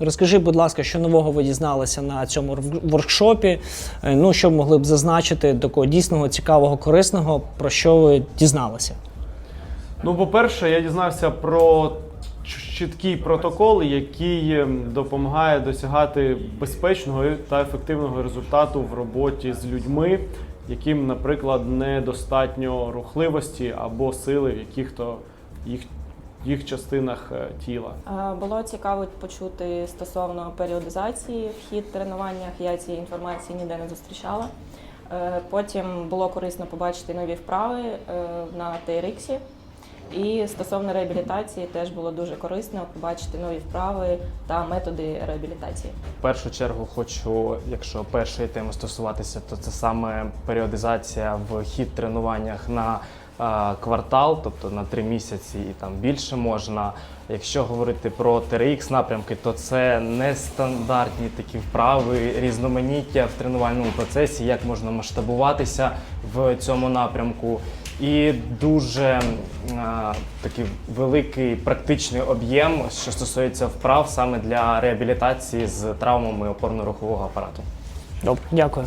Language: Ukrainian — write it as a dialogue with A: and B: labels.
A: Розкажи, будь ласка, що нового ви дізналися на цьому воркшопі? Е, Ну, що могли б зазначити такого дійсного, цікавого, корисного, про що ви дізналися?
B: Ну, по-перше, я дізнався про чіткий протокол, який ем, допомагає досягати безпечного та ефективного результату в роботі з людьми, яким, наприклад, недостатньо рухливості або сили в яких-то їх, їх частинах е, тіла.
C: Е, Було цікаво почути стосовно періодизації в хід тренуваннях. Я цієї інформації ніде не зустрічала. Е, Потім було корисно побачити нові вправи на TRX. І стосовно реабілітації теж було дуже корисно побачити нові вправи та методи реабілітації.
D: В першу чергу хочу, якщо першої теми стосуватися, то це саме періодизація в хід тренуваннях на квартал, тобто на три місяці і там більше можна. Якщо говорити про TRX напрямки, то це нестандартні такі вправи, різноманіття в тренувальному процесі, як можна масштабуватися в цьому напрямку. І дуже е, такий великий практичний об'єм, що стосується вправ саме для реабілітації з травмами опорно-рухового апарату.
A: Добре, дякую.